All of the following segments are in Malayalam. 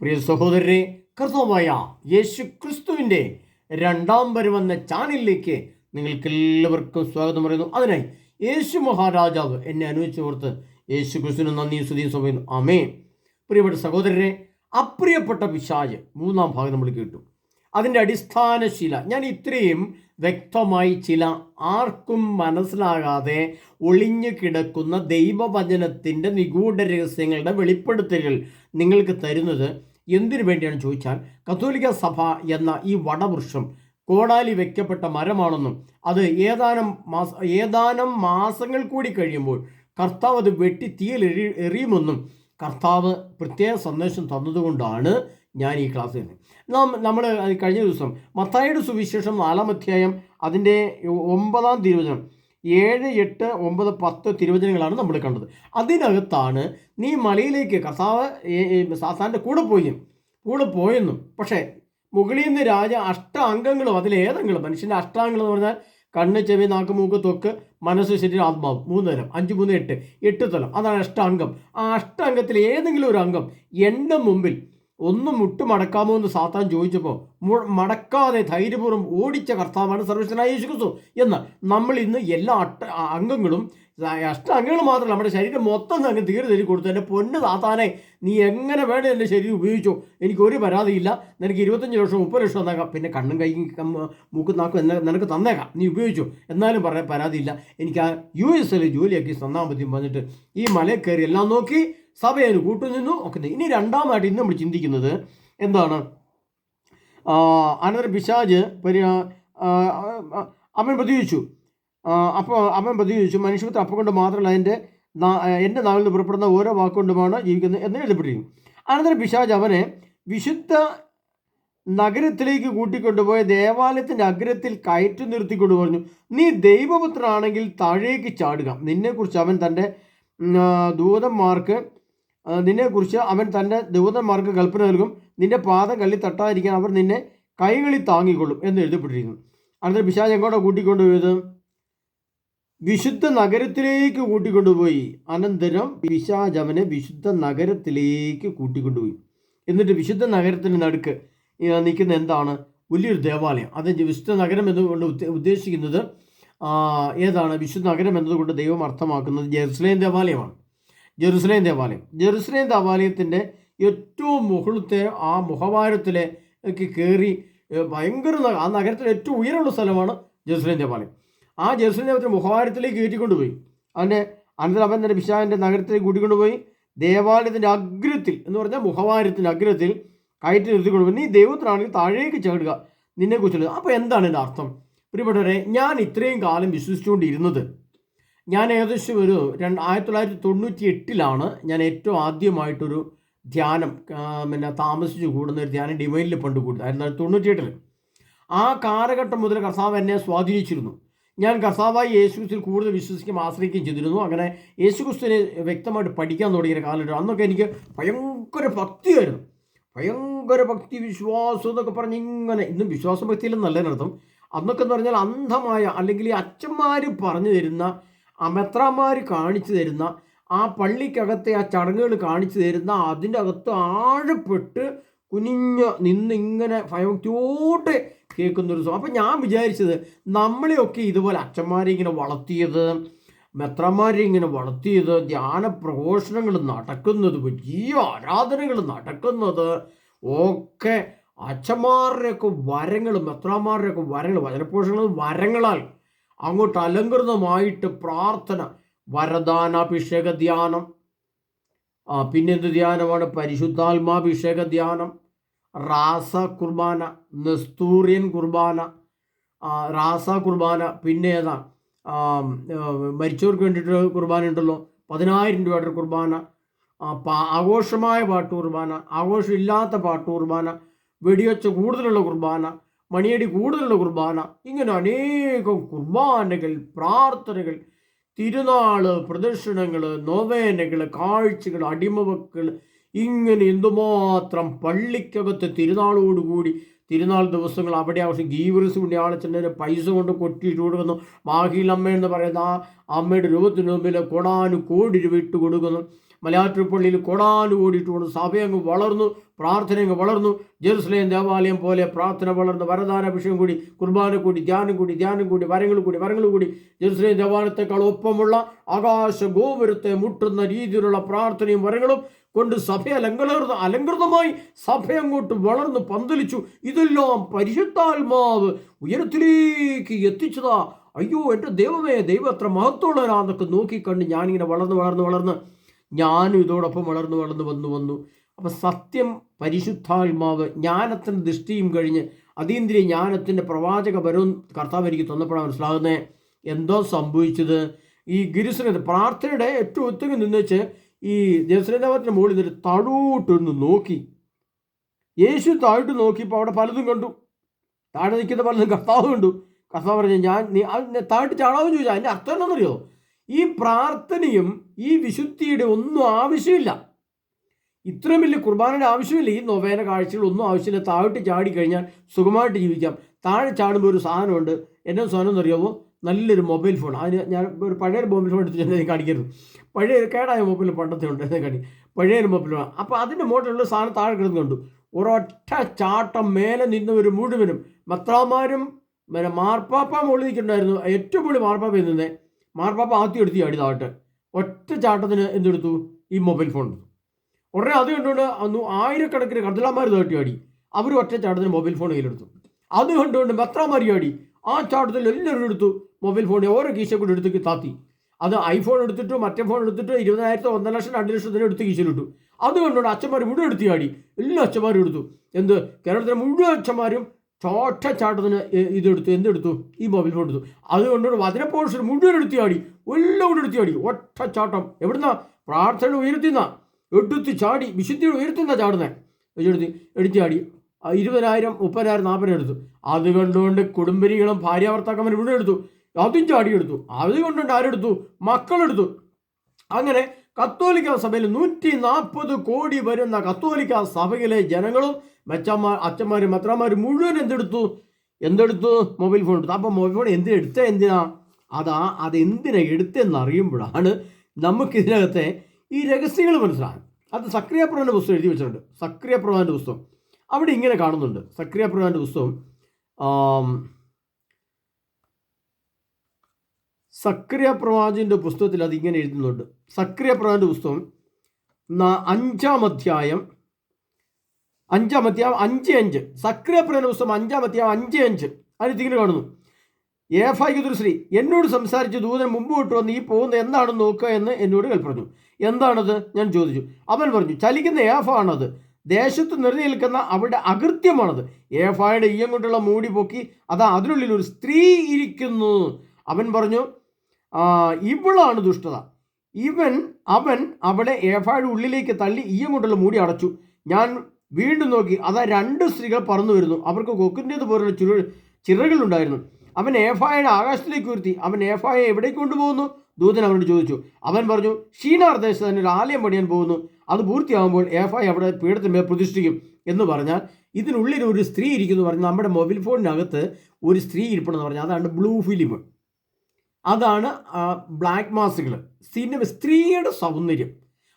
പ്രിയ സഹോദരരെ കർത്തവുമായ യേശു ക്രിസ്തുവിന്റെ രണ്ടാം വരുമെന്ന ചാനലിലേക്ക് നിങ്ങൾക്ക് എല്ലാവർക്കും സ്വാഗതം പറയുന്നു. അതിനായി യേശു മഹാരാജാവ് എന്നെ അനുവദിച്ചു കൊടുത്ത് യേശു ക്രിസ്തുവിന് നന്ദിയും സ്തുതിയും സമയം അമേ പ്രിയപ്പെട്ട സഹോദരരെ അപ്രിയപ്പെട്ട പിശാജ് മൂന്നാം ഭാഗം നമ്മൾ കേട്ടു. അതിന്റെ അടിസ്ഥാനശീല ഞാൻ ഇത്രയും വ്യക്തമായി ചില ആർക്കും മനസ്സിലാകാതെ ഒളിഞ്ഞു കിടക്കുന്ന ദൈവവചനത്തിന്റെ നിഗൂഢ രഹസ്യങ്ങളുടെ വെളിപ്പെടുത്തലുകൾ നിങ്ങൾക്ക് തരുന്നത് എന്തിനു വേണ്ടിയാണ് ചോദിച്ചാൽ കത്തോലിക്ക സഭ എന്ന ഈ വടവൃക്ഷം കോടാലി വെക്കപ്പെട്ട മരമാണെന്നും അത് ഏതാനും മാസ ഏതാനും മാസങ്ങൾ കൂടി കഴിയുമ്പോൾ കർത്താവ് അത് വെട്ടി തീയിൽ എറി എറിയുമെന്നും കർത്താവ് പ്രത്യേക സന്ദേശം തന്നതുകൊണ്ടാണ് ഞാൻ ഈ ക്ലാസ്സിൽ നാം നമ്മൾ കഴിഞ്ഞ ദിവസം മത്തായിയുടെ സുവിശേഷം നാലാം അധ്യായം അതിന്റെ ഒമ്പതാം തിരുവചനം ഏഴ് എട്ട് ഒമ്പത് പത്ത് തിരുവചനങ്ങളാണ് നമ്മൾ കണ്ടത്. അതിനകത്താണ് നീ മലയിലേക്ക് കസാവ് സാത്താന്റെ കൂടെ പോയി. കൂടെ പോയെന്നും പക്ഷേ മുകളിൽ നിന്ന് രാജ അഷ്ടാംഗങ്ങളും അതിലേതെങ്കിലും മനുഷ്യന്റെ അഷ്ടാംഗങ്ങൾ എന്ന് പറഞ്ഞാൽ കണ്ണ് ചെവി നാക്ക് മൂക്ക് തൊക്ക് മനസ്സ് ശരീരം ആത്മാവ് മൂന്ന് തരം അഞ്ച് മൂന്ന് എട്ട് എട്ട് തലം അതാണ് അഷ്ടാംഗം. ആ അഷ്ടാംഗത്തിൽ ഏതെങ്കിലും ഒരു അംഗം എന്റെ മുമ്പിൽ ഒന്ന് മുട്ടുമടക്കാമോ എന്ന് സാത്താൻ ചോദിച്ചപ്പോൾ മടക്കാതെ ധൈര്യപൂർവം ഓടിച്ച കർത്താവാണ് സർവശനായ യേശു ക്രിസ്തു എന്ന് നമ്മൾ ഇന്ന് എല്ലാ അട്ട അംഗങ്ങളും അഷ്ട അംഗങ്ങൾ മാത്രമല്ല നമ്മുടെ ശരീരം മൊത്തം അങ്ങ് തീരെ തരി കൊടുത്തു. എന്റെ പൊന്ന് സാത്താനെ നീ എങ്ങനെ വേണം എന്റെ ശരീരം ഉപയോഗിച്ചോ? എനിക്ക് ഒരു പരാതിയില്ല. നിനക്ക് ഇരുപത്തഞ്ച് ലക്ഷം മുപ്പത് ലക്ഷം തന്നേക്കാം. പിന്നെ കണ്ണും കൈ മൂക്കും നാക്കും എന്നെ നിനക്ക് തന്നേക്കാം. നീ ഉപയോഗിച്ചോ? എന്നാലും പറയാൻ പരാതിയില്ല. എനിക്ക് ആ യു എസ് എൽ ജോലിയാക്കി തന്നാൽ മതി പറഞ്ഞിട്ട് ഈ മലയിൽ കയറി എല്ലാം നോക്കി സഭയിൽ കൂട്ടുനിന്നു ഒക്കെ ഇനി രണ്ടാമതായിട്ട് ഇന്ന് നമ്മൾ ചിന്തിക്കുന്നത് എന്താണ്? അനന്തരം പിശാജ് പരി അവൻ പ്രതികരിച്ചു അപ്പോൾ അവൻ പ്രതികരിച്ചു മനുഷ്യപുത്ര അപ്പം കൊണ്ട് മാത്രമല്ല അതിന്റെ എന്റെ നാവിൽ നിന്ന് പുറപ്പെടുന്ന ഓരോ വാക്കുകൊണ്ടുമാണ് ജീവിക്കുന്നത് എന്ന് എഴുതപ്പെട്ടിരിക്കും അനന്തരം പിശാജ് അവനെ വിശുദ്ധ നഗരത്തിലേക്ക് കൂട്ടിക്കൊണ്ടുപോയ ദേവാലയത്തിന്റെ അഗ്രത്തിൽ കയറ്റി നിർത്തിക്കൊണ്ട് പറഞ്ഞു നീ ദൈവപുത്രനാണെങ്കിൽ താഴേക്ക് ചാടുക. നിന്നെക്കുറിച്ച് അവൻ തന്റെ ദൂതന്മാർക്ക് നിന്നെക്കുറിച്ച് അവൻ തന്റെ ദൂതന്മാർക്ക് കൽപ്പന നൽകും. നിന്റെ പാദം കള്ളി തട്ടാതിരിക്കാൻ അവർ നിന്നെ കൈകളിൽ താങ്ങിക്കൊള്ളും എന്ന് എഴുതപ്പെട്ടിരിക്കുന്നു. അടുത്ത പിശാജ് എങ്ങോട്ടാണ് കൂട്ടിക്കൊണ്ടുപോയത്? വിശുദ്ധ നഗരത്തിലേക്ക് കൂട്ടിക്കൊണ്ടുപോയി. അനന്തരം പിശാജ് അവനെ വിശുദ്ധ നഗരത്തിലേക്ക് കൂട്ടിക്കൊണ്ടുപോയി. എന്നിട്ട് വിശുദ്ധ നഗരത്തിന് നടുക്ക് നിൽക്കുന്ന എന്താണ്? വലിയൊരു ദേവാലയം. അത് വിശുദ്ധ നഗരം എന്നുകൊണ്ട് ഉദ്ദേശിക്കുന്നത്? ഏതാണ്? വിശുദ്ധ നഗരം എന്നതുകൊണ്ട് ദൈവം അർത്ഥമാക്കുന്നത് ജെറുസലേം ദേവാലയമാണ്. ജെറുസലേം ദേവാലയം. ജെറുസലേം ദേവാലയത്തിന്റെ ഏറ്റവും മുകളിലത്തെ ആ മുഖവാരത്തിലേക്ക് കയറി ഭയങ്കര ആ നഗരത്തിലെ ഏറ്റവും ഉയരമുള്ള സ്ഥലമാണ് ജെറുസലേം ദേവാലയം. ആ ജെറുസലേം ദേവത്തിന്റെ മുഖവാരത്തിലേക്ക് കയറ്റിക്കൊണ്ടുപോയി. അതിന്റെ അനന്തരം അവൻ തന്നെ വിശാലിന്റെ നഗരത്തിലേക്ക് കൂട്ടിക്കൊണ്ടുപോയി. ദേവാലയത്തിന്റെ അഗ്രത്തിൽ എന്ന് പറഞ്ഞാൽ മുഖവാരത്തിന്റെ അഗ്രത്തിൽ കയറ്റി നിർത്തിക്കൊണ്ടുപോയി. നീ ദൈവത്തിനാണെങ്കിൽ താഴേക്ക് ചേടുക. നിന്നെക്കുറിച്ചുള്ളത്. അപ്പോൾ എന്താണ് എന്റെ അർത്ഥം? പ്രിയപ്പെട്ടവരെ ഞാൻ ഇത്രയും കാലം വിശ്വസിച്ചുകൊണ്ടിരുന്നത് ഞാൻ ഏകദേശം ഒരു രണ്ട് ആയിരത്തി തൊള്ളായിരത്തി തൊണ്ണൂറ്റി എട്ടിലാണ് ഞാൻ ഏറ്റവും ആദ്യമായിട്ടൊരു ധ്യാനം പിന്നെ താമസിച്ച് കൂടുന്ന ഒരു ധ്യാനം ഡിവൈനിൽ പണ്ട് കൂടുന്നത് ആയിരത്തി തൊള്ളായിരത്തി തൊണ്ണൂറ്റി എട്ടിൽ ആ കാലഘട്ടം മുതൽ കർത്താവ് എന്നെ സ്വാധീനിച്ചിരുന്നു. ഞാൻ കർത്താവായി യേശുക്രിസ്തുവിൽ കൂടുതൽ വിശ്വസിക്കുകയും ആശ്രയിക്കുകയും ചെയ്തിരുന്നു. അങ്ങനെ യേശുക്രിസ്തുവിനെ വ്യക്തമായിട്ട് പഠിക്കാൻ തുടങ്ങിയ കാലഘട്ടം അന്നൊക്കെ എനിക്ക് ഭയങ്കര ഭക്തിയായിരുന്നു. ഭയങ്കര ഭക്തി വിശ്വാസം എന്നൊക്കെ പറഞ്ഞ് ഇങ്ങനെ ഇന്നും വിശ്വാസം ഭക്തിയിലെന്നല്ല അന്നൊക്കെ എന്ന് പറഞ്ഞാൽ അന്ധമായ അല്ലെങ്കിൽ അച്ഛന്മാർ പറഞ്ഞു തരുന്ന അമെത്രമാർ കാണിച്ചു തരുന്ന ആ പള്ളിക്കകത്തെ ആ ചടങ്ങുകൾ കാണിച്ചു തരുന്ന അതിന്റെ അകത്ത് ആഴപ്പെട്ട് കുനിഞ്ഞ് നിന്ന് ഇങ്ങനെ ഭയത്തോട്ട് കേൾക്കുന്നൊരു ഒരു അപ്പം ഞാൻ വിചാരിച്ചത് നമ്മളെയൊക്കെ ഇതുപോലെ അച്ഛന്മാരെ ഇങ്ങനെ വളർത്തിയത് മെത്രന്മാരെ ഇങ്ങനെ വളർത്തിയത് ധ്യാന പ്രഘോഷണങ്ങൾ നടക്കുന്നത് വലിയ ആരാധനകൾ നടക്കുന്നത് ഒക്കെ അച്ഛന്മാരുടെയൊക്കെ വരങ്ങൾ മെത്രാന്മാരുടെയൊക്കെ വരങ്ങൾ വചനപോഷണങ്ങൾ വരങ്ങളാൽ അങ്ങോട്ട് അലങ്കൃതമായിട്ട് പ്രാർത്ഥന വരദാനാഭിഷേക ധ്യാനം ആ പിന്നെന്ത് ധ്യാനമാണ്? പരിശുദ്ധാത്മാഭിഷേക ധ്യാനം റാസ കുർബാന നസ്തൂറിയൻ കുർബാന റാസ കുർബാന പിന്നെ ഏതാ? മരിച്ചവർക്ക് വേണ്ടിയിട്ട് കുർബാന ഉണ്ടല്ലോ പതിനായിരം രൂപയുടെ കുർബാന ആഘോഷമായ പാട്ട് കുർബാന ആഘോഷമില്ലാത്ത പാട്ട് കുർബാന വെടിവെച്ച കൂടുതലുള്ള കുർബാന മണിയടി കൂടുതലുള്ള കുർബാന. ഇങ്ങനെ അനേകം കുർബാനകൾ പ്രാർത്ഥനകൾ തിരുനാൾ പ്രദർശനങ്ങൾ നൊവേനകൾ കാഴ്ചകൾ അടിമവക്കൾ ഇങ്ങനെ എന്തുമാത്രം പള്ളിക്കകത്ത് തിരുനാളോടുകൂടി തിരുനാൾ ദിവസങ്ങൾ അവിടെ ആവശ്യം ഗീവറിസ് ആളെ പൈസ കൊണ്ട് കൊട്ടിയിട്ട് കൊടുക്കുന്നു മാഹിൽ അമ്മ എന്ന് പറയുന്ന ആ അമ്മയുടെ രൂപത്തിന് മുമ്പിൽ കൊടാനു കോടി രൂപ ഇട്ട് കൊടുക്കുന്നു മലയാറ്റൂർ പള്ളിയിൽ സഭയങ്ങ് വളർന്നു പ്രാർത്ഥനയങ്ങ് വളർന്നു. ജെറുസലേം ദേവാലയം പോലെ പ്രാർത്ഥന വളർന്നു വരദാന വരദാനാഭിഷേകം കൂടി കുർബാന കൂടി ധ്യാനം കൂടി ധ്യാനം കൂടി വരങ്ങൾ കൂടി വരങ്ങൾ കൂടി. ജെറുസലേം ദേവാലയത്തെക്കാൾ ഒപ്പമുള്ള ആകാശ ഗോപുരത്തെ മുട്ടുന്ന രീതിയിലുള്ള പ്രാർത്ഥനയും വരങ്ങളും കൊണ്ട് സഭ അലങ്കൃത അലങ്കൃതമായി സഭ അങ്ങോട്ട് വളർന്ന് പന്തലിച്ചു. ഇതെല്ലാം പരിശുദ്ധാത്മാവ് ഉയരത്തിലേക്ക് എത്തിച്ചതാ. അയ്യോ എന്റെ ദൈവമേ ദൈവം എത്ര മഹത്വമുള്ളവരാന്നൊക്കെ നോക്കിക്കണ്ട് ഞാനിങ്ങനെ വളർന്ന് വളർന്ന് വളർന്ന്. ഞാനും ഇതോടൊപ്പം വളർന്നു വളർന്നു വന്നു വന്നു. അപ്പം സത്യം പരിശുദ്ധാത്മാവ് ജ്ഞാനത്തിന്റെ ദൃഷ്ടിയും കഴിഞ്ഞ് അതീന്ദ്രിയ ജ്ഞാനത്തിന്റെ പ്രവാചക വരവും കർത്താവ് എനിക്ക് തന്നപ്പോഴാണ് മനസ്സിലാകുന്നത് എന്തോ സംഭവിച്ചത്? ഈ ഗിരിശ്രീ പ്രാർത്ഥനയുടെ ഏറ്റവും ഒത്തുങ്ങി നിന്നുവെച്ച് ഈ ജസ്രനാമത്തിന്റെ മുകളിൽ നിന്നൊരു തടൂട്ടൊന്ന് നോക്കി. യേശു താഴോട്ട് നോക്കിയപ്പോൾ അവിടെ പലതും കണ്ടു. താഴെ നിൽക്കുന്ന പലതും കർത്താവ് കണ്ടു. കർത്താവ് പറഞ്ഞു ഞാൻ നീ താഴോട്ട് ചാടാമെന്ന് ചോദിച്ചാൽ അതിന്റെ അർത്ഥം എന്താണെന്നറിയോ? ഈ പ്രാർത്ഥനയും ഈ വിശുദ്ധിയുടെ ഒന്നും ആവശ്യമില്ല. ഇത്രയും വലിയ കുർബാനയുടെ ആവശ്യമില്ല. ഈ നൊവേന കാഴ്ചകളൊന്നും ആവശ്യമില്ല. താഴോട്ട് ചാടി കഴിഞ്ഞാൽ സുഖമായിട്ട് ജീവിക്കാം. താഴെ ചാടുമ്പോൾ ഒരു സാധനമുണ്ട്. എന്നെ സാധനം എന്നറിയാമോ നല്ലൊരു മൊബൈൽ ഫോൺ. അതിന് ഞാൻ ഒരു പഴയ മൊബൈൽ ഫോൺ എടുത്ത് ഞാൻ കാണിക്കരുത്. പഴയ കേടായ മൊബൈൽ പണ്ടത്തെ ഉണ്ട്. എന്നെ കാണിക്കും. പഴയൊരു മൊബൈൽ ഫോൺ. അപ്പോൾ അതിന്റെ മോട്ടിലുള്ള സാധനം താഴെ കിടന്നുണ്ട് ഒരൊറ്റ ചാട്ടം മേലെ നിന്നവർ മുഴുവനും മത്രാമാരും പിന്നെ മാർപ്പാപ്പ മുകളിൽ ഏറ്റവും കൂടുതൽ മാർപ്പാപ്പ നിന്നേ മാർപ്പാപ്പ ആദ്യം എടുത്തു ചാടി താഴട്ടെ. ഒറ്റ ചാട്ടത്തിന് എന്തെടുത്തു? ഈ മൊബൈൽ ഫോൺ എടുത്തു. ഉടനെ അത് കണ്ടുകൊണ്ട് അന്ന് ആയിരക്കണക്കിന് കടലാമാർ തേട്ടി ചാടി അവർ ഒറ്റ ചാട്ടത്തിന് മൊബൈൽ ഫോൺ കയ്യിലെടുത്തു. അത് കണ്ടുകൊണ്ട് മെത്രാമാർ ചാടി ആ ചാട്ടത്തിൽ എല്ലാവരും എടുത്തു. മൊബൈൽ ഫോൺ ഓരോ കീശ കൂടി എടുത്ത് താത്തി. അത് ഐഫോൺ എടുത്തിട്ട് മറ്റേ ഫോൺ എടുത്തിട്ട് ഇരുപതിനായിരത്തി ഒന്നര ലക്ഷം രണ്ട് ലക്ഷത്തിന് എടുത്ത് കീശയിലിട്ടു അത് കണ്ടുകൊണ്ട് അച്ഛന്മാർ മുഴുവൻ എടുത്ത് ചാടി എല്ലാ അച്ഛന്മാരും എടുത്തു. എന്ത്? കേരളത്തിലെ മുഴുവൻ അച്ഛന്മാരും ചോട്ട ചാട്ടത്തിന് ഇതെടുത്തു. എന്തെടുത്തു? ഈ മൊബൈൽ ഫോൺ എടുത്തു. അതുകൊണ്ട് വചനപ്പോഷൻ മുഴുവൻ എടുത്ത് ചാടി. എല്ലാം കൂടെ എടുത്ത് ചാടി. ഒറ്റ ചാട്ടം. എവിടുന്ന? പ്രാർത്ഥന ഉയർത്തുന്ന എടുത്ത് ചാടി. വിശുദ്ധി ഉയർത്തുന്ന ചാടുന്നേ. എടുത്ത് എടുത്ത് ചാടി. ഇരുപതിനായിരം മുപ്പതിനായിരം നാൽപ്പതിനായിരം എടുത്തു. അത് കണ്ടുകൊണ്ട് കുടുംബരികളും ഭാര്യ ഭർത്താക്കന്മാർ ഇവിടെ എടുത്തു. അതും ചാടിയെടുത്തു അത് കൊണ്ടുകൊണ്ട് ആരെടുത്തു? മക്കളെടുത്തു. അങ്ങനെ കത്തോലിക്ക സഭയിൽ നൂറ്റി നാൽപ്പത് കോടി വരുന്ന കത്തോലിക്ക സഭയിലെ ജനങ്ങളും മെച്ചന്മാർ അച്ഛന്മാരും അത്രമാരും മുഴുവൻ എന്തെടുത്തു? എന്തെടുത്തു? മൊബൈൽ ഫോൺ എടുത്തു. അപ്പോൾ മൊബൈൽ ഫോൺ എന്ത് എടുത്ത? എന്തിനാ? അതാ അതെന്തിനാ എടുത്തെന്ന് അറിയുമ്പോഴാണ് നമുക്കിതിനകത്തെ ഈ രഹസ്യങ്ങൾ മനസ്സിലാകും അത് സക്രിയ പ്രധാന്റെ പുസ്തകം എഴുതി വെച്ചിട്ടുണ്ട്. സക്രിയ പ്രധാന്റെ പുസ്തകം. അവിടെ ഇങ്ങനെ കാണുന്നുണ്ട്. സക്രിയ പ്രധാന്റെ പുസ്തകം സക്രിയ പ്രവാചിന്റെ പുസ്തകത്തിൽ അതിങ്ങനെ എഴുതുന്നുണ്ട്. സക്രിയ പ്രവാചിന്റെ പുസ്തകം അഞ്ചാം അധ്യായം അഞ്ചാം അധ്യായം അഞ്ച് അഞ്ച്. സക്രിയ പുസ്തകം അഞ്ചാം അധ്യായം അഞ്ച് അഞ്ച്. അതിന് കാണുന്നു. ഏഫായിക്കുതൊരു സ്ത്രീ എന്നോട് സംസാരിച്ച് ദൂതൻ മുമ്പ് വിട്ടു വന്ന് ഈ പോകുന്ന എന്താണെന്ന് നോക്കുക എന്ന് എന്നോട് കൽപ്പറഞ്ഞു എന്താണത്? ഞാൻ ചോദിച്ചു. അവൻ പറഞ്ഞു ചലിക്കുന്ന ഏഫ ആണത് ദേശത്ത് നിറഞ്ഞു നിൽക്കുന്ന അവരുടെ അകൃത്യമാണത്. ഏഫായുടെ ഈയം കൊണ്ടുള്ള മൂടി പൊക്കി അതാ അതിനുള്ളിൽ ഒരു സ്ത്രീ ഇരിക്കുന്നു. അവൻ പറഞ്ഞു ഇവളാണ് ദുഷ്ടത. ഇവൻ അവൻ അവളെ ഏഫായുടെ ഉള്ളിലേക്ക് തള്ളി ഈയം കൊണ്ടുള്ള മൂടി അടച്ചു. ഞാൻ വീണ്ടും നോക്കി അതാ രണ്ട് സ്ത്രീകൾ പറന്നു വരുന്നു. അവർക്ക് കൊക്കിന്റേത് പോലുള്ള ചുരു ചിറകളുണ്ടായിരുന്നു അവൻ ഏഫായുടെ ആകാശത്തിലേക്ക് ഉയർത്തി. അവൻ ഏഫായെ എവിടേക്ക് കൊണ്ടുപോകുന്നു? ദൂതൻ അവനോട് ചോദിച്ചു. അവൻ പറഞ്ഞു ഷീനാർ ദേശത്ത് തന്നെ ഒരു ആലയം പണിയാൻ പോകുന്നു. അത് പൂർത്തിയാകുമ്പോൾ ഏഫായി അവിടെ പീഠത്തിന്മേൽ പ്രതിഷ്ഠിക്കും എന്ന് പറഞ്ഞാൽ ഇതിനുള്ളിൽ ഒരു സ്ത്രീ ഇരിക്കുന്നു പറഞ്ഞാൽ നമ്മുടെ മൊബൈൽ ഫോണിനകത്ത് ഒരു സ്ത്രീ ഇരിപ്പുണ്ടെന്ന് പറഞ്ഞാൽ അതാണ് ബ്ലൂ ഫിലിം. അതാണ് ബ്ലാക്ക് മാസുകൾ സിനിമ സ്ത്രീയുടെ സൗന്ദര്യം.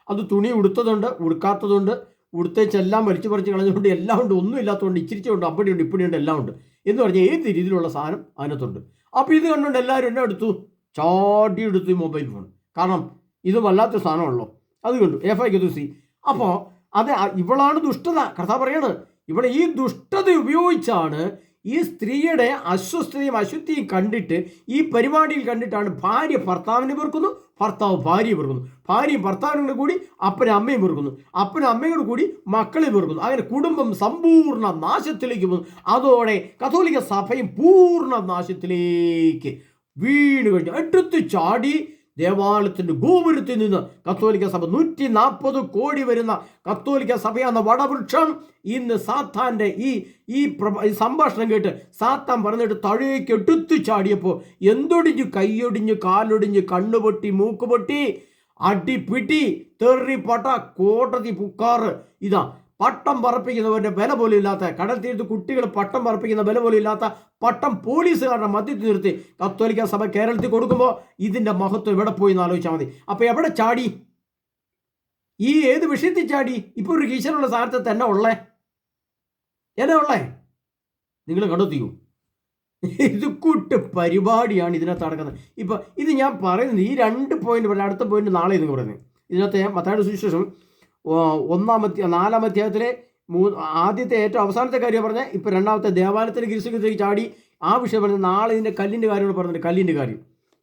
അത് തുണി ഉടുത്തതുണ്ട് ഉടുക്കാത്തതുണ്ട് ഉടുത്തേച്ചെല്ലാം വലിച്ചു പറിച്ച് കളഞ്ഞുകൊണ്ട് എല്ലാം ഉണ്ട് ഒന്നും ഇല്ലാത്തതുകൊണ്ട് ഇച്ചിരിച്ചുണ്ട് അപ്പടിയുണ്ട് ഇപ്പടിയുണ്ട് എല്ലാം ഉണ്ട് എന്ന് പറഞ്ഞാൽ ഏത് രീതിയിലുള്ള സാധനം അതിനകത്തുണ്ട്. അപ്പോൾ ഇത് കണ്ടുകൊണ്ട് എല്ലാവരും എന്നെ എടുത്തു? ചാടി എടുത്തു മൊബൈൽ ഫോൺ കാരണം ഇത് വല്ലാത്ത സാധനമാണല്ലോ. അത് കണ്ടു. എഫ് ഐ സി അപ്പോൾ അത് ഇവളാണ് ദുഷ്ടത. കഥ പറയാണ് ഇവിടെ ഈ ദുഷ്ടത ഉപയോഗിച്ചാണ് ഈ സ്ത്രീയുടെ അസ്വസ്ഥതയും അശുദ്ധിയും കണ്ടിട്ട് ഈ പരിപാടിയിൽ കണ്ടിട്ടാണ് ഭാര്യ ഭർത്താവിനെ വെറുക്കുന്നു ഭർത്താവ് ഭാര്യയെ വെറുക്കുന്നു. ഭാര്യയും ഭർത്താവിനോട് കൂടി അപ്പനും അമ്മയും വെറുക്കുന്നു. അപ്പനും അമ്മയോട് കൂടി മക്കളെ വെറുക്കുന്നു. അങ്ങനെ കുടുംബം സമ്പൂർണ നാശത്തിലേക്ക് പോകുന്നു. അതോടെ കത്തോലിക്ക സഭയും പൂർണ നാശത്തിലേക്ക് വീണ് കഴിഞ്ഞു. എടുത്ത് ചാടി ദേവാലയത്തിന്റെ ഗോപുരത്തിൽ നിന്ന് കത്തോലിക്ക സഭ നൂറ്റി നാൽപ്പത് കോടി വരുന്ന കത്തോലിക്ക സഭ വടവൃക്ഷം. ഇന്ന് സാത്താന്റെ ഈ ഈ സംഭാഷണം കേട്ട് സാത്താൻ പറഞ്ഞിട്ട് തഴയേക്ക് എടുത്തു ചാടിയപ്പോൾ എന്തൊടിഞ്ഞു കൈയൊടിഞ്ഞു കാലൊടിഞ്ഞ് കണ്ണുപൊട്ടി മൂക്കുപൊട്ടി അടിപിടി തെറിപ്പട്ട കോടതി പുക്കാറ്. ഇതാ പട്ടം പറപ്പിക്കുന്നവരുടെ വില പോലും ഇല്ലാത്ത കടൽ തീരത്ത് കുട്ടികൾ പട്ടം പറപ്പിക്കുന്ന വില പോലും ഇല്ലാത്ത പട്ടം പോലീസുകാരുടെ മധ്യത്തിൽ നിർത്തി കത്തോലിക്ക സഭ കേരളത്തിൽ കൊടുക്കുമ്പോൾ ഇതിന്റെ മഹത്വം എവിടെ പോയി എന്ന് ആലോചിച്ചാൽ മതി. അപ്പോൾ എവിടെ ചാടി? ഈ ഏത് വിഷയത്തിൽ ചാടി? ഇപ്പോൾ ഒരു കീശനുള്ള സ്ഥാനത്ത് തന്നെ ഉള്ളേ. എന്നാ ഉള്ളേ. നിങ്ങൾ കണ്ടെത്തിയോ ഇത് കൂട്ട് പരിപാടിയാണ് ഇതിനകത്ത് നടക്കുന്നത്. ഇപ്പം ഇത് ഞാൻ പറയുന്നത് ഈ രണ്ട് പോയിന്റ് അടുത്ത പോയിന്റ് നാളെ നിങ്ങൾ പറയുന്നത്. ഇതിനകത്ത് മത്തായുടെ സുവിശേഷം ഒന്നാമത്തെ നാലാം അധ്യായത്തിലെ മൂ ആദ്യത്തെ ഏറ്റവും അവസാനത്തെ കാര്യം പറഞ്ഞ ഇപ്പോൾ രണ്ടാമത്തെ ദേവാലയത്തിന് ഗിരിശകത്തേക്ക് ചാടി ആ വിഷയം പറഞ്ഞ് നാളെ ഇതിന്റെ കല്ലിന്റെ കാര്യങ്ങൾ പറഞ്ഞിട്ട് കല്ലിന്റെ കാര്യം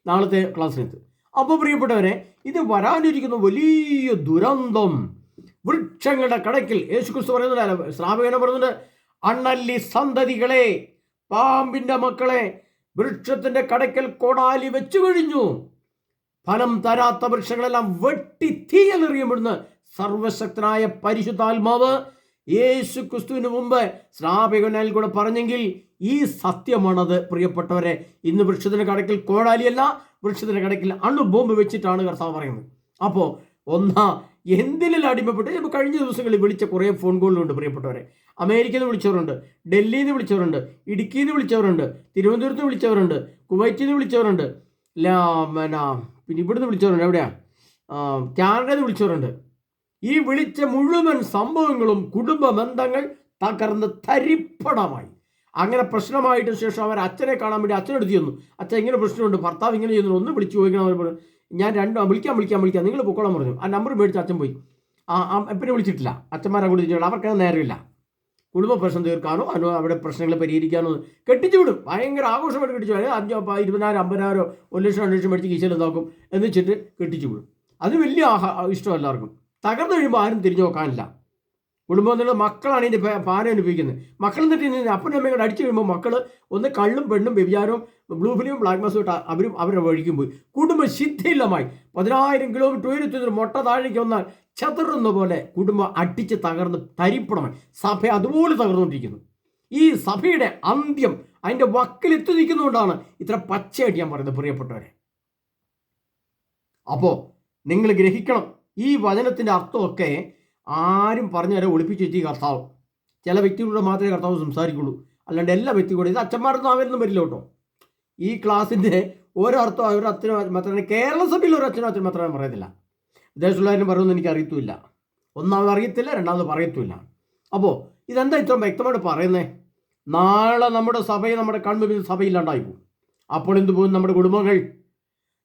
നാളത്തെ ക്ലാസ്സിനകത്ത്. അപ്പോൾ പ്രിയപ്പെട്ടവരെ ഇത് വരാനിരിക്കുന്ന വലിയ ദുരന്തം വൃക്ഷങ്ങളുടെ കടക്കിൽ യേശു ക്രിസ്തു പറയുന്നുണ്ട് ശ്രാവകനെ പറയുന്നുണ്ട് അണ്ണല്ലി സന്തതികളെ പാമ്പിന്റെ മക്കളെ വൃക്ഷത്തിന്റെ കടക്കൽ കോടാലി വെച്ചു കഴിഞ്ഞു ഫലം തരാത്ത വൃക്ഷങ്ങളെല്ലാം വെട്ടി തീയലെറിയപ്പെടുന്ന സർവശക്തനായ പരിശുദ്ധാത്മാവ് യേശു ക്രിസ്തുവിന് മുമ്പ് സ്നാപകനാൽ കൂടെ പറഞ്ഞെങ്കിൽ ഈ സത്യമാണത് പ്രിയപ്പെട്ടവരെ. ഇന്ന് വൃക്ഷത്തിന്റെ കടക്കിൽ കോടാലിയല്ല വൃക്ഷത്തിന്റെ കടക്കിൽ അണുബോംബ് വെച്ചിട്ടാണ് കർത്താവ് പറയുന്നത്. അപ്പോ ഒന്നാ എന്തിലും അടിമപ്പെട്ട്? ഇപ്പോൾ കഴിഞ്ഞ ദിവസങ്ങളിൽ വിളിച്ച കുറേ ഫോൺ കോളുകളുണ്ട് പ്രിയപ്പെട്ടവരെ. അമേരിക്കയിൽ നിന്ന് വിളിച്ചവരുണ്ട് ഡൽഹിയിൽ നിന്ന് വിളിച്ചവരുണ്ട് ഇടുക്കിയിൽ നിന്ന് വിളിച്ചവരുണ്ട് തിരുവനന്തപുരത്ത് വിളിച്ചവരുണ്ട് കുവൈറ്റിൽ നിന്ന് വിളിച്ചവരുണ്ട്. പിന്നെ ഇവിടുന്ന് വിളിച്ചവരുണ്ട് എവിടെയാ? കാനഡയിൽ നിന്ന് വിളിച്ചവരുണ്ട്. ഈ വിളിച്ച മുഴുവൻ സംഭവങ്ങളും കുടുംബ ബന്ധങ്ങൾ തകർന്ന് തരിപ്പണമായി. അങ്ങനെ പ്രശ്നമായിട്ട് ശേഷം അവർ അച്ഛനെ കാണാൻ വേണ്ടി അച്ഛനെടുത്ത് ചെന്നു. അച്ഛൻ ഇങ്ങനെ പ്രശ്നമുണ്ട് ഭർത്താവ് ഇങ്ങനെ ചെയ്യുന്നു ഒന്ന് വിളിച്ചു ചോദിക്കണം ഞാൻ രണ്ട് വിളിക്കാൻ വിളിക്കാൻ വിളിക്കാം നിങ്ങൾ പൊക്കോളം പറഞ്ഞു. ആ നമ്പർ മേടിച്ച് അച്ഛൻ പോയി. ആ എപ്പോഴും വിളിച്ചിട്ടില്ല. അച്ഛന്മാരെ വിളിച്ചിട്ടില്ല അവർക്കത് നേരമില്ല. കുടുംബ പ്രശ്നം തീർക്കാനോ അതിനോ അവിടെ പ്രശ്നങ്ങൾ പരിഹരിക്കാനോ കെട്ടിച്ചു വിടും. ഭയങ്കര ആഘോഷമായിട്ട് കെട്ടിച്ചു വിടും. അഞ്ചോ ഇരുപതിനായിരം അമ്പതിനായിരോ ഒരു ലക്ഷം രണ്ട് ലക്ഷം മേടിച്ച് കീശയിൽ നോക്കും എന്ന് വെച്ചിട്ട് കെട്ടിച്ചു വിടും. അത് വലിയ ആഹ ഇഷ്ടം എല്ലാവർക്കും. തകർന്നു കഴിയുമ്പോൾ ആരും തിരിഞ്ഞു നോക്കാനില്ല. കുടുംബം എന്നുള്ള മക്കളാണ് ഇതിന്റെ ഭാരം അനുഭവിക്കുന്നത്. മക്കൾ എന്നിട്ട് ഇനി അപ്പനും അമ്മയും കൂടെ അടിച്ചു കഴിയുമ്പോൾ മക്കൾ ഒന്ന് കള്ളും പെണ്ണും വ്യഭിചാരവും ബ്ലൂ ഫിലിം ബ്ലാക്ക് മാസും ഇട്ട് അവരും അവരുടെ വഴിക്കും പോയി. കുടുംബം ശിഥിലമായി. പതിനായിരം കിലോമീറ്റർ ഉയരത്തിൽ മുട്ട താഴേക്ക് വന്നാൽ ചതുറുന്ന പോലെ കുടുംബം അടിച്ച് തകർന്ന് തരിപ്പണമായി. സഭ അതുപോലെ തകർന്നുകൊണ്ടിരിക്കുന്നു. ഈ സഭയുടെ അന്ത്യം അതിന്റെ വക്കിലെത്തി നിൽക്കുന്നതുകൊണ്ടാണ് ഇത്ര പച്ചയായിട്ട് ഞാൻ പറയുന്നത് പ്രിയപ്പെട്ടവരെ. അപ്പോൾ നിങ്ങൾ ഗ്രഹിക്കണം ഈ വചനത്തിന്റെ അർത്ഥമൊക്കെ ആരും പറഞ്ഞു തരാൻ ഒളിപ്പിച്ച് വെച്ച് കർത്താവ്. ചില വ്യക്തികളോട് മാത്രമേ കർത്താവ് സംസാരിക്കുള്ളൂ. അല്ലാണ്ട് എല്ലാ വ്യക്തികളോടും ഇത് അച്ഛന്മാരൊന്നും അവരൊന്നും വരില്ല കേട്ടോ. ഈ ക്ലാസ്സിന്റെ ഓരോ അർത്ഥം അവരുടെ അച്ഛനും മാത്രമേ കേരള സഭയിൽ ഒരു അച്ഛനും അച്ഛനും മാത്രമേ പറയത്തില്ല. ദേശമുള്ളവരും പറയുമെന്ന് എനിക്ക് അറിയത്തുമില്ല. ഒന്നാമത് അറിയത്തില്ല രണ്ടാമത് പറയത്തുമില്ല. അപ്പോൾ ഇതെന്താ ഇത്ര വ്യക്തമായിട്ട് പറയുന്നത് നാളെ നമ്മുടെ സഭയെ നമ്മുടെ കൺമുമ്പിൽ സഭയില്ലാണ്ടായി പോകും. അപ്പോൾ എന്ത് പോകും നമ്മുടെ കുടുംബങ്ങൾ?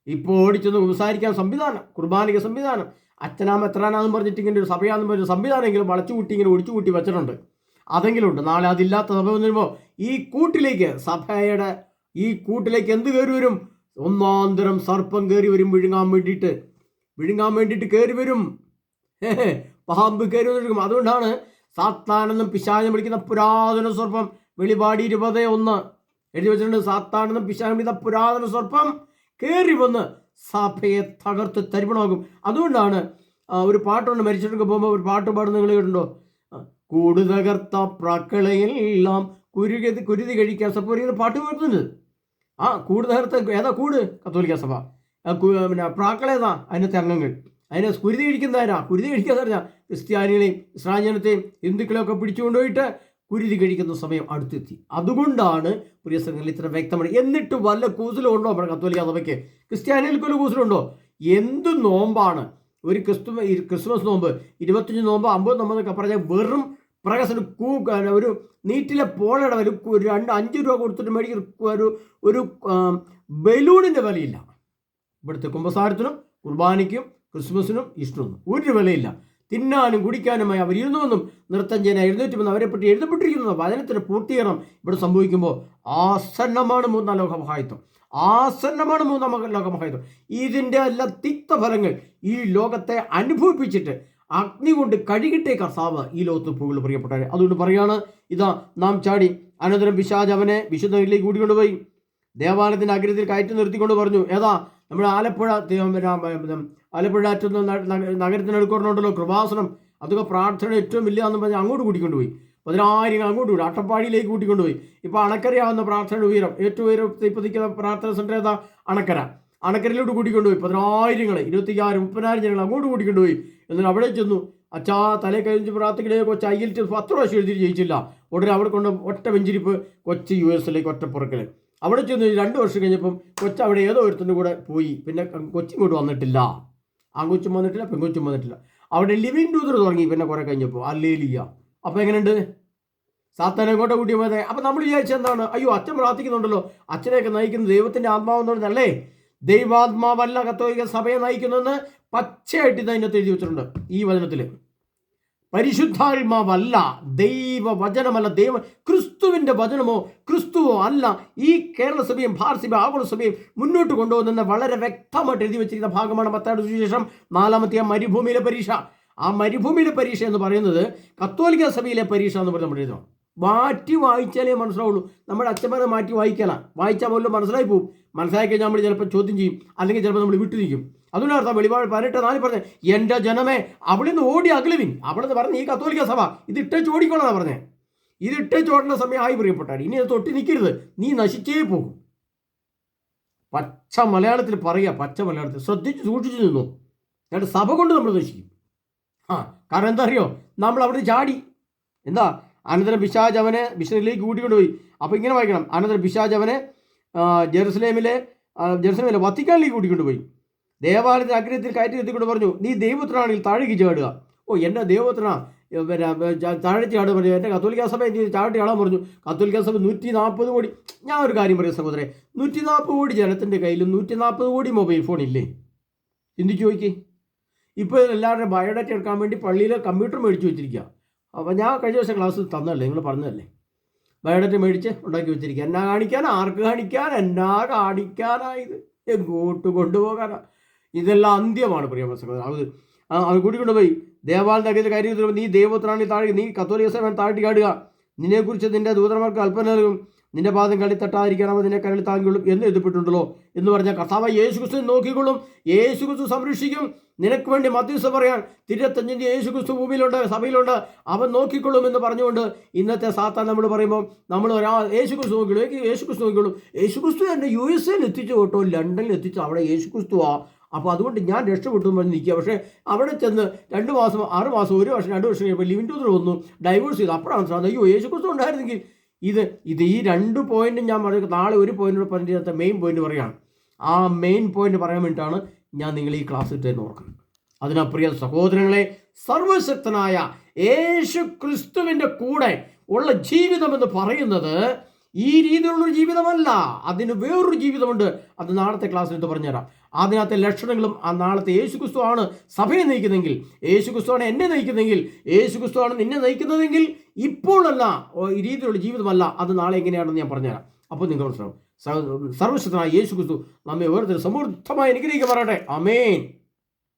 ഇപ്പോൾ ഓടിച്ചെന്ന് സംസാരിക്കാൻ സംവിധാനം കുർബാനിക സംവിധാനം. അച്ഛനാമ എത്രാനാന്ന് പറഞ്ഞിട്ട് ഇങ്ങനെ ഒരു സഭയാന്ന് പറഞ്ഞ സംവിധാനമെങ്കിലും വളച്ചു കൂട്ടി ഇങ്ങനെ ഒടിച്ചു കൂട്ടി വെച്ചിട്ടുണ്ട്. അതെങ്കിലും ഉണ്ട്. നാളെ അതില്ലാത്ത സഭ വന്നിരുമ്പോൾ ഈ കൂട്ടിലേക്ക് സഭയുടെ ഈ കൂട്ടിലേക്ക് എന്ത് കയറി വരും? ഒന്നാന്തരം സർപ്പം കയറി വരും വിഴുങ്ങാൻ വേണ്ടിയിട്ട്. വിഴുങ്ങാൻ വേണ്ടിയിട്ട് കയറി വരും. പാമ്പ് കയറി വന്നിരിക്കും. അതുകൊണ്ടാണ് സാത്താനെന്നും പിശാചെന്നും വിളിക്കുന്ന പുരാതന സർപ്പം വെളിപാടി ഇരുപത് ഒന്ന്. എഴുതി വെച്ചിട്ടുണ്ട്. സാത്താനെന്നും പിശാചെന്നും വിളിക്കുന്ന പുരാതന സർപ്പം. കയറി വന്ന് സഭയെ തകർത്ത് തരിപ്പണമാക്കും. അതുകൊണ്ടാണ് ഒരു പാട്ടുണ്ട് മരിച്ചിട്ടൊക്കെ പോകുമ്പോൾ ഒരു പാട്ട് പാടുന്ന നിങ്ങൾ കേട്ടിട്ടുണ്ടോ? കൂട് തകർത്ത പ്രാക്കളയെല്ലാം കുരുതി കുരുതി കഴിക്കാൻ സഭ പറയുന്ന പാട്ട് പാടുന്നുണ്ട് ആ കൂട് തകർത്ത ഏതാ കൂട്? കത്തോലിക്ക സഭ. പിന്നെ പ്രാക്കളേതാ അതിനകത്തെ അംഗങ്ങൾ അതിനെ കുരുതി കഴിക്കുന്നതാരാ കുരുതി പറഞ്ഞാൽ ക്രിസ്ത്യാനികളെയും ഇസ്രാജനത്തെയും ഹിന്ദുക്കളെയും ഒക്കെ പിടിച്ചുകൊണ്ടുപോയിട്ട് കുരുതി കഴിക്കുന്ന സമയം അടുത്തെത്തി. അതുകൊണ്ടാണ് പുതിയ സംഘങ്ങൾ ഇത്ര വ്യക്തമാണ്. എന്നിട്ട് വല്ല കൂസലും ഉണ്ടോ നമ്മുടെ കത്തോലിക്ക സഭയ്ക്ക്? ക്രിസ്ത്യാനികൾക്ക് വല്ല കൂസലുണ്ടോ എന്ത് നോമ്പാണ്? ഒരു ക്രിസ്തു ക്രിസ്മസ് നോമ്പ് ഇരുപത്തഞ്ച് നോമ്പ് അമ്പത് നോമ്പ് എന്നൊക്കെ പറഞ്ഞാൽ വെറും പ്രകാശം കൂ ഒരു നീറ്റിലെ പോളയുടെ വില ഒരു രണ്ട് അഞ്ച് രൂപ കൊടുത്തിട്ട് മേടിക്കുന്ന ഒരു ഒരു ബലൂണിന്റെ വിലയില്ല. ഇവിടുത്തെ കുമ്പസാരത്തിനും കുർബാനയ്ക്കും ക്രിസ്മസിനും ഇഷ്ടമൊന്നും ഒരു വിലയില്ല. തിന്നാനും കുടിക്കാനുമായി അവർ ഇരുന്നുവെന്നും നൃത്തം ചെയ്യാൻ എഴുന്നേറ്റ് വന്ന് അവരെ പറ്റി എഴുതപ്പെട്ടിരിക്കുന്നത് വചനത്തിന് പൂർത്തീകരണം ഇവിടെ സംഭവിക്കുമ്പോൾ ആസന്നമാണ് മൂന്നാം ലോകമഹായുത്വം ആസന്നമാണ് മൂന്നാം ലോകമഹായുത്വം ഇതിന്റെ എല്ലാ തിക്തഫലങ്ങൾ ഈ ലോകത്തെ അനുഭവിപ്പിച്ചിട്ട് അഗ്നി കൊണ്ട് കഴുകിട്ടേ കർത്താവ് ഈ ലോകത്ത് പോകുള്ളൂ പ്രിയപ്പെട്ടവരെ അതുകൊണ്ട് പറയാണ് ഇതാ നാം ചാടി. അനന്തരം പിശാജ് അവനെ വിശുദ്ധയിലേക്ക് കൂടിക്കൊണ്ടുപോയി. ദേവാലയത്തിന്റെ അഗ്രത്തിൽ കയറ്റി നിർത്തിക്കൊണ്ട് പറഞ്ഞു ഏതാ നമ്മുടെ ആലപ്പുഴ ആലപ്പുഴ അറ്റുന്ന നഗരത്തിനടുക്കുണ്ടല്ലോ കൃപാസനം അതൊക്കെ പ്രാർത്ഥന ഏറ്റവും ഇല്ല എന്ന് പറഞ്ഞാൽ അങ്ങോട്ട് കൂട്ടിക്കൊണ്ടുപോയി. പതിനായിരം അങ്ങോട്ട് വിടും അട്ടപ്പാടിയിലേക്ക് കൂട്ടിക്കൊണ്ടുപോയി. ഇപ്പോൾ അണക്കരയാവുന്ന പ്രാർത്ഥനയുടെ ഉയരം ഏറ്റവും നിൽക്കുന്ന പ്രാർത്ഥന സെന്റർ ഏതാ? അണക്കര. അണക്കരയിലോട്ട് കൂട്ടിക്കൊണ്ടുപോയി. പതിനായിരങ്ങൾ ഇരുപത്തിയായിരം മുപ്പതിനായിരം ജനങ്ങൾ അങ്ങോട്ട് കൂട്ടിക്കൊണ്ടുപോയി. എന്നിട്ട് അവിടെ ചെന്നു. അച്ഛാ തല കഴിഞ്ഞ് പ്രാർത്ഥിക്കണേ കൊച്ചു ഐ എൽ ടി പത്ത് പ്രാവശ്യം എഴുതി ജയിച്ചില്ല. ഉടനെ അവിടെ കൊണ്ട് ഒറ്റ വെഞ്ചിരിപ്പ് കൊച്ചി യു എസിലേക്ക് ഒറ്റ പുറക്കൽ അവിടെ ചെന്ന് രണ്ട് വർഷം കഴിഞ്ഞപ്പം കൊച്ചു അവിടെ ഏതോ ഒരുത്തിന്റെ കൂടെ പോയി. പിന്നെ കൊച്ചി ഇങ്ങോട്ട് വന്നിട്ടില്ല. ആൺകൊച്ചും വന്നിട്ടില്ല പെൺകൊച്ചും വന്നിട്ടില്ല. അവിടെ ലിവിങ് ടൂതർ തുടങ്ങി പിന്നെ കുറെ കഴിഞ്ഞപ്പോൾ. അല്ലേലിയ അപ്പോൾ എങ്ങനെയുണ്ട്? സാത്താനെ കോട്ട കൂട്ടിയ പോയത്. അപ്പം നമ്മൾ വിചാരിച്ചത് എന്താണ്? അയ്യോ അച്ഛൻ പ്രാർത്ഥിക്കുന്നുണ്ടല്ലോ. അച്ഛനെയൊക്കെ നയിക്കുന്നത് ദൈവത്തിന്റെ ആത്മാവെന്നുള്ളതല്ലേ ദൈവാത്മാവല്ല കത്തോലിക്ക സഭയെ നയിക്കുന്നതെന്ന് പച്ചയായിട്ട് ഇത് അതിനകത്ത് എഴുതി വെച്ചിട്ടുണ്ട് ഈ വചനത്തിൽ പരിശുദ്ധാത്മാവല്ല ദൈവ വചനമല്ല ദൈവ ക്രിസ്തുവിന്റെ വചനമോ ക്രിസ്തുവോ അല്ല. ഈ കേരള സഭയും ഭാരത സഭ ആഗോള സഭയും മുന്നോട്ട് കൊണ്ടുപോകുന്ന വളരെ വ്യക്തമായിട്ട് എഴുതി വെച്ചിരിക്കുന്ന ഭാഗമാണ് പത്താട് സുവിശേഷം നാലാമത്തെ മരുഭൂമിയിലെ പരീക്ഷ. ആ മരുഭൂമിയിലെ പരീക്ഷ എന്ന് പറയുന്നത് കത്തോലിക്ക സഭയിലെ പരീക്ഷ എന്ന് പറഞ്ഞ് നമ്മൾ എഴുതണം മാറ്റി വായിച്ചാലേ മനസ്സിലാവുള്ളൂ. നമ്മുടെ അച്ഛന്മാരെ മാറ്റി വായിക്കല. വായിച്ചാൽ പോലും മനസ്സിലായി പോകും മനസ്സിലാക്കി കഴിഞ്ഞാൽ നമ്മൾ ചിലപ്പോൾ ചോദ്യം ചെയ്യും. അല്ലെങ്കിൽ ചിലപ്പോൾ നമ്മൾ വിട്ടു നിൽക്കും. അതുകൊണ്ട് അർത്ഥം വെളിപാട് പതിനെട്ട് നാല് പറഞ്ഞ എന്റെ ജനമേ അവിടെ നിന്ന് ഓടി അകലുവിൻ. അവിടെ നിന്ന് പറഞ്ഞ് ഈ കത്തോലിക്ക സഭ ഇത് ഇട്ടേച്ച് ചോടിക്കോളാ പറഞ്ഞേ. ഇത് ഇട്ടേച്ച് ചോടുന്ന സമയമായി പ്രിയപ്പെട്ടാൽ ഇനി അത് തൊട്ടി നിൽക്കരുത് നീ നശിച്ചേ പോകും. പച്ച മലയാളത്തിൽ പറയുക പച്ച മലയാളത്തിൽ. ശ്രദ്ധിച്ച് സൂക്ഷിച്ചു നിന്നു. എന്നിട്ട് സഭ കൊണ്ട് നമ്മൾ നശിക്കും. ആ കാരണം എന്താ അറിയോ? നമ്മൾ അവിടെ ചാടി. എന്താ? അനന്തരം പിശാജ് അവനെ ബിഷനിലേക്ക് കൂട്ടിക്കൊണ്ടുപോയി. അപ്പോൾ ഇങ്ങനെ വായിക്കണം. അനന്തരം പിശാജ് അവനെ ജെറുസലേമിലെ ജെറുസലേമിലെ വത്തിക്കാനിലേക്ക് കൂട്ടിക്കൊണ്ടുപോയി. ദേവാലയത്തിൽ അഗ്രഹത്തിൽ കയറ്റി എത്തിക്കൊണ്ട് പറഞ്ഞു നീ ദൈവത്തിനാണെങ്കിൽ താഴേക്ക് ചാടുക. ഓ എന്റെ ദൈവത്തിനാ പിന്നെ താഴെ ചാടുക പറഞ്ഞു. എന്റെ കത്തോലിക്കാ സഭ? ചാടി ചാടാൻ പറഞ്ഞു. കത്തോലിക്കാ സഭ നൂറ്റി നാൽപ്പത് കോടി ഞാൻ ഒരു കാര്യം പറയാം സഹോദരൻ നൂറ്റി നാൽപ്പത് കോടി ജനത്തിന്റെ കയ്യിൽ നൂറ്റി നാൽപ്പത് കോടി മൊബൈൽ ഫോൺ ഇല്ലേ? ചിന്തിച്ചു നോക്കി. ഇപ്പോൾ എല്ലാവരുടെ ബയോഡാറ്റ എടുക്കാൻ വേണ്ടി പള്ളിയിൽ കമ്പ്യൂട്ടർ മേടിച്ച് വെച്ചിരിക്കുക അപ്പോൾ ഞാൻ കഴിഞ്ഞ ദിവസം ക്ലാസ് തന്നല്ലേ നിങ്ങൾ പറഞ്ഞതല്ലേ? ബയോഡാറ്റ മേടിച്ച് ഉണ്ടാക്കി വെച്ചിരിക്കുക എന്നാ കാണിക്കാൻ? ആർക്ക് കാണിക്കാൻ? എന്നാ കാണിക്കാനാ ഇത്? എങ്ങോട്ട് കൊണ്ടുപോകാനാ? ഇതെല്ലാം അന്ത്യമാണ് പ്രിയ സഹോദരൻ അത് ആ, അത് കൂട്ടിക്കൊണ്ടുപോയി ദേവാലയ അകത്ത് കാര്യം നീ ദൈവത്തിനാണ് താഴെ നീ കത്തോലിക സേവനം താഴ്ത്തി കാടുക. നിന്നെക്കുറിച്ച് നിന്റെ ദൂതന്മാർക്ക് കൽപ്പന നൽകും. നിന്റെ പാദം കളി തട്ടാതിരിക്കണം നിന്നെ കരളിൽ താങ്ങിക്കൊള്ളും എന്ന് എഴുതപ്പെട്ടിട്ടുണ്ടല്ലോ എന്ന് പറഞ്ഞ കർത്താവ് യേശു ക്രിസ്തു നോക്കിക്കൊള്ളും. യേശു ക്രിസ്തു സംരക്ഷിക്കും. നിനക്ക് വേണ്ടി മധ്യസ്ഥ പറയാൻ തിരുവത്തഞ്ചിന്റെ യേശു ക്രിസ്തു ഭൂമിയിലുണ്ട് സഭയിലുണ്ട്. അവൻ നോക്കിക്കൊള്ളും എന്ന് പറഞ്ഞുകൊണ്ട് ഇന്നത്തെ സാത്താൻ നമ്മൾ പറയുമ്പോൾ നമ്മൾ ഒരാൾ യേശു ക്രിസ്തു നോക്കിക്കൊള്ളു യേശുക്രിസ്തു യേശു ക്രിസ്തു നോക്കിക്കൊള്ളും. യേശു ക്രിസ്തു എന്നെ യു എസ് എയിൽ എത്തിച്ചു കേട്ടോ. ലണ്ടനിൽ എത്തിച്ചു. അവിടെ യേശു ക്രിസ്തുവാ അപ്പോൾ അതുകൊണ്ട് ഞാൻ രക്ഷപ്പെട്ടു പറഞ്ഞ് നിൽക്കുക. പക്ഷേ അവിടെ ചെന്ന് രണ്ട് മാസം ആറ് മാസം ഒരു വർഷം രണ്ട് വർഷം കഴിയുമ്പോൾ ലിവിൻ ടൂതർ വന്നു ഡൈവോഴ്സ് ചെയ്തു. അപ്പോഴാണ് സാധനം അയ്യോ യേശു ക്രിസ്തു ഉണ്ടായിരുന്നെങ്കിൽ ഇത് ഇത് ഈ രണ്ട് പോയിന്റും ഞാൻ പറയുക നാളെ ഒരു പോയിന്റ് പറഞ്ഞിരുന്ന മെയിൻ പോയിന്റ് പറയുകയാണ്. ആ മെയിൻ പോയിന്റ് പറയാൻ വേണ്ടിയിട്ടാണ് ഞാൻ നിങ്ങൾ ഈ ക്ലാസ് തന്നെ ഓർക്കുന്നത്. പ്രിയ സഹോദരങ്ങളെ സർവശക്തനായ യേശു ക്രിസ്തുവിന്റെ കൂടെ ഉള്ള ജീവിതം എന്ന് പറയുന്നത് ഈ രീതിയിലുള്ളൊരു ജീവിതമല്ല. അതിന് വേറൊരു ജീവിതമുണ്ട്. അത് നാളത്തെ ക്ലാസ്സിൽ പറഞ്ഞുതരാം. അതിനകത്തെ ലക്ഷണങ്ങളും ആ നാളത്തെ യേശു ക്രിസ്തു ആണ് സഭയെ നയിക്കുന്നതെങ്കിൽ യേശു ക്രിസ്തുവാണ് എന്നെ നയിക്കുന്നതെങ്കിൽ യേശു ക്രിസ്തുവാണ് നിന്നെ നയിക്കുന്നതെങ്കിൽ ഇപ്പോഴല്ല ഈ രീതിയിലുള്ള ജീവിതമല്ല. അത് നാളെ എങ്ങനെയാണെന്ന് ഞാൻ പറഞ്ഞുതരാം. അപ്പോൾ നിങ്ങൾ മനസ്സിലാവും. സർവശക്തനായ യേശു ക്രിസ്തു നമ്മെ ഓരോരുത്തർ സമൃദ്ധമായി അനുഗ്രഹിക്കാൻ പറയട്ടെ അമേൻ